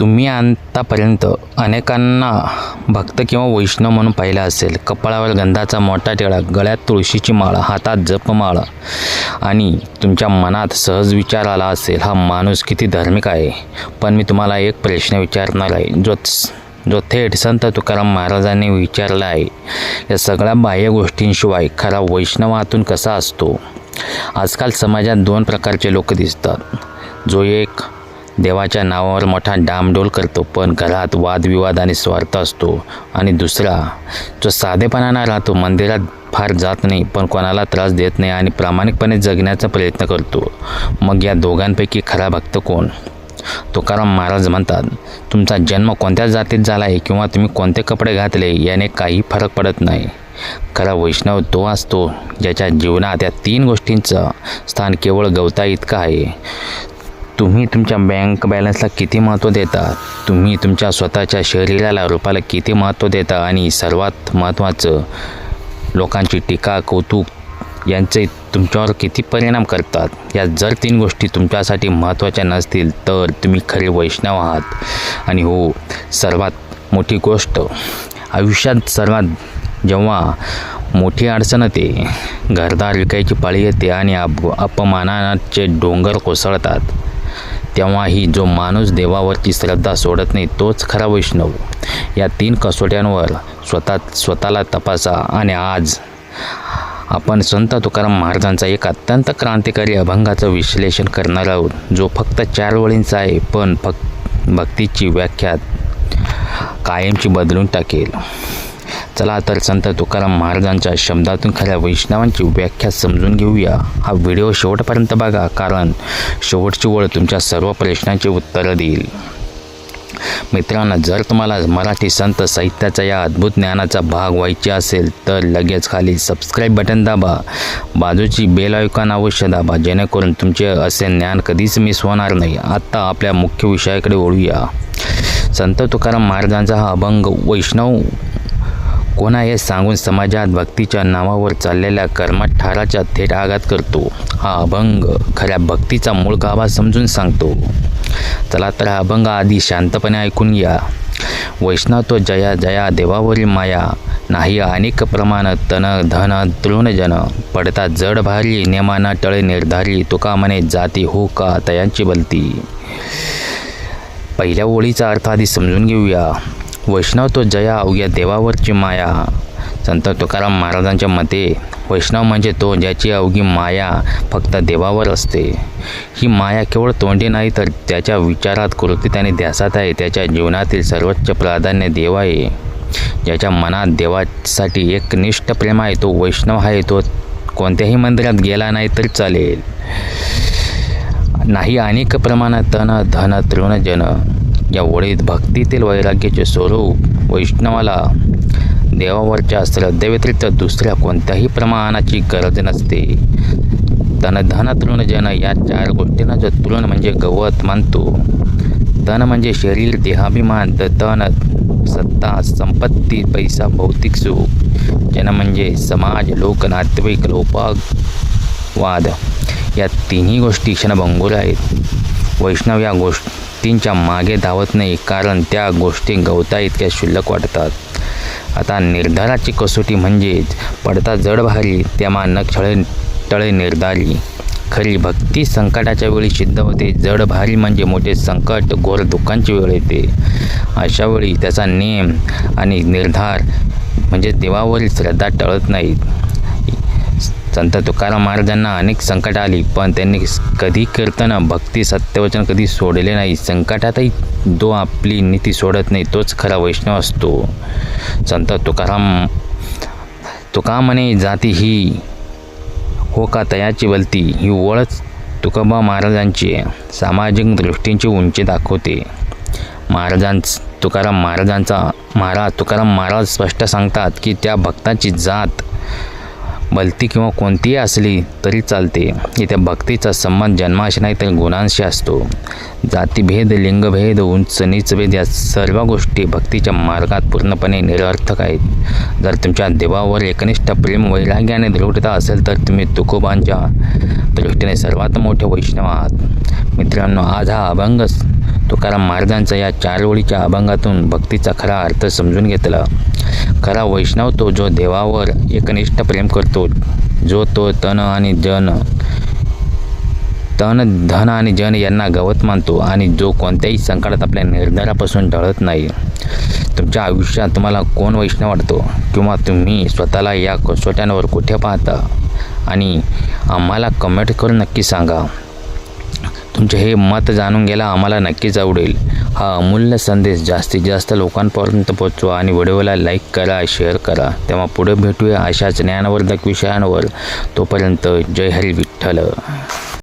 तुम्ही आतापर्यंत अनेकांना भक्त किंवा वैष्णव म्हणून पाहिलं असेल. कपाळावर गंधाचा मोठा टिळा गळ्यात तुळशीची माळ हातात जपमाळ आणि तुमच्या मनात सहज विचार आला असेल हा माणूस किती धार्मिक आहे? पण मी तुम्हाला एक प्रश्न विचारणार आहे. जो जो थेट संत तुकाराम महाराजांनी विचारला आहे या सगळ्या बाह्य गोष्टींशिवाय खरा वैष्णवातून कसा असतो? आजकाल समाजात दोन प्रकारचे लोक दिसतात. जो एक देवाच्या नावावर मोठा डामडोल करतो पण घरात वादविवाद आणि स्वार्थ असतो. आणि दुसरा जो साधेपणानं राहतो मंदिरात फार जात नाही पण कोणाला त्रास देत नाही आणि प्रामाणिकपणे जगण्याचा प्रयत्न करतो. मग या दोघांपैकी खरा भक्त कोण? तुकाराम महाराज म्हणतात तुमचा जन्म कोणत्या जातीत झाला आहे किंवा तुम्ही कोणते कपडे घातले याने काही फरक पडत नाही. खरा वैष्णव तो असतो ज्याच्या जीवनात या तीन गोष्टींचं स्थान केवळ गवता इतकं आहे. तुम्ही तुमच्या बँक बॅलन्सला किती महत्त्व देता? तुम्ही तुमच्या स्वतःच्या शरीराला रूपाला किती महत्त्व देता? आणि सर्वात महत्त्वाचं लोकांची टीका कौतुक यांचे तुमच्यावर किती परिणाम करतात? या जर तीन गोष्टी तुमच्यासाठी महत्त्वाच्या नसतील तर तुम्ही खरे वैष्णव आहात. आणि हो सर्वात मोठी गोष्ट आयुष्यात सर्वात जेव्हा मोठी अडचण येते घरदार विकायची पाळी येते आणि अप अपमानाचे डोंगर कोसळतात. तेव्हाही जो माणूस देवावरची श्रद्धा सोडत नाही तोच खरा वैष्णव. या तीन कसोट्यांवर स्वतः स्वतःला तपासा आणि आज आपण संत तुकाराम महाराजांचा एक अत्यंत क्रांतिकारी अभंगाचं विश्लेषण करणार आहोत जो फक्त चार वळींचा आहे पण फक्त भक्तीची व्याख्या कायमची बदलून टाकेल. चला तर संत तुकाराम महाराजांच्या शब्दातून खऱ्या वैष्णवांची व्याख्या समजून घेऊया. हा व्हिडिओ शेवटपर्यंत बघा कारण शेवटची ओळ तुमच्या सर्व प्रश्नांची उत्तरं देईल. मित्रांनो जर तुम्हाला मराठी संत साहित्याचा या अद्भुत ज्ञानाचा भाग व्हायचे असेल तर लगेच खाली सबस्क्राईब बटन दाबा. बाजूची बेल आयकॉन अवश्य दाबा जेणेकरून तुमचे असे ज्ञान कधीच मिस होणार नाही. आत्ता आपल्या मुख्य विषयाकडे ओढूया संत तुकाराम महाराजांचा हा अभंग वैष्णव कोणा हे सांगून समाजात भक्तीच्या नावावर चाललेल्या कर्मठाराच्या थेट आघात करतो. हा अभंग खऱ्या भक्तीचा मूळ गाभा समजून सांगतो. चला तर हा अभंग आधी शांतपणे ऐकून घ्या. वैष्णव तो जया जया देवावरील माया. नाही अनेक प्रमाण तन धन तृणजन पडता जड भारी नेमाना टळे निर्धारी. तुका म्हणे जाती हो का तयांची बलती. पहिल्या ओळीचा अर्थ आधी समजून घेऊया. वैष्णव तो जया अवघ्या देवावरची माया. संत तुकाराम महाराजांच्या मते वैष्णव म्हणजे तो ज्याची अवघी माया फक्त देवावर असते. ही माया केवळ तोंडी नाही तर त्याच्या विचारात कृतीत आणि ध्यासात आहे. त्याच्या जीवनातील सर्वोच्च प्राधान्य देव आहे. ज्याच्या मनात देवासाठी एक निष्ठ प्रेम आहे तो वैष्णव आहे. तो कोणत्याही मंदिरात गेला नाही तरी चालेल. नाही अनेक प्रमाणात तन धन तृणजन या ओळीत भक्तीतील वैराग्याचे स्वरूप वैष्णवाला देवावरच्या श्रद्धेव्यतिरिक्त दुसऱ्या कोणत्याही प्रमाणाची गरज नसते. तन धन तृणजन या चार गोष्टींना जो तृण म्हणजे गवत मानतो तन म्हणजे शरीर देहाभिमान तन सत्ता संपत्ती पैसा भौतिक सुख. जन म्हणजे समाज लोक नातेवाईक लोपाग वाद या तिन्ही गोष्टी क्षणभंगूर आहेत. वैष्णव या गोष्टींच्या मागे धावत नाही कारण त्या गोष्टी गवता इतक्या शुल्लक वाटतात. आता निर्धाराची कसोटी म्हणजेच पडता जड भारी तेव्हा नक्षळे टळे निर्धारी. खरी भक्ती संकटाच्या वेळी सिद्ध होते जड भारी म्हणजे मोठे संकट घोर दुःखांची वेळ येते. अशा वेळी त्याचा नेम आणि निर्धार म्हणजे देवावरील श्रद्धा टळत नाहीत. संत तुकाराम महाराजांना अनेक संकट आली पण त्यांनी कधी कीर्तन भक्ती सत्यवचन कधी सोडले नाही. संकटातही जो आपली नीती सोडत नाही तोच खरा वैष्णव असतो. संत तुकाराम तुका म्हणे जाती ही हो का तयाची बलती ही ओळख तुकोबा महाराजांची सामाजिक दृष्टींची उंची दाखवते. महाराजांच तुकाराम महाराजांचा महाराज तुकाराम महाराज स्पष्ट सांगतात की त्या भक्ताची जात भलती किंवा कोणतीही असली तरी चालते. इथे भक्तीचा संबंध जन्माशी नाही तर गुणांशी असतो. जातीभेद लिंगभेद उंच नीचभेद या सर्व गोष्टी भक्तीच्या मार्गात पूर्णपणे निरर्थक आहेत. जर तुमच्या देवावर एकनिष्ठ प्रेम वैराग्य आणि दृढता असेल तर तुम्ही तुकोबांच्या दृष्टीने सर्वात मोठे वैष्णव आहात. मित्रांनो आज हा अभंग तुकाराम महाराजांचा या चार ओळीच्या अभंगातून भक्तीचा खरा अर्थ समजून घेतला. खरा वैष्णव तो जो देवावर एकनिष्ठ प्रेम करतो जो तो तन आणि जन तन धन आणि जन यांना गवत मानतो आणि जो कोणत्याही संकटात आपल्या निर्धारापासून टळत नाही. तुमच्या आयुष्यात तुम्हाला कोण वैष्णव वाटतो? किंवा तुम्ही स्वतःला या कसोट्यांवर कुठे पाहता? आणि आम्हाला कमेंट करून नक्की सांगा. तुमचे हे मत जाणून घ्यायला आम्हाला नक्कीच आवडेल. हा अमूल्य संदेश जास्तीत जास्त लोकांपर्यंत पोचवा आणि व्हिडिओला लाईक करा शेअर करा. तेव्हा पुढे भेटूया अशाच ज्ञानवर्धक विषयांवर. तोपर्यंत जय हरी विठ्ठल.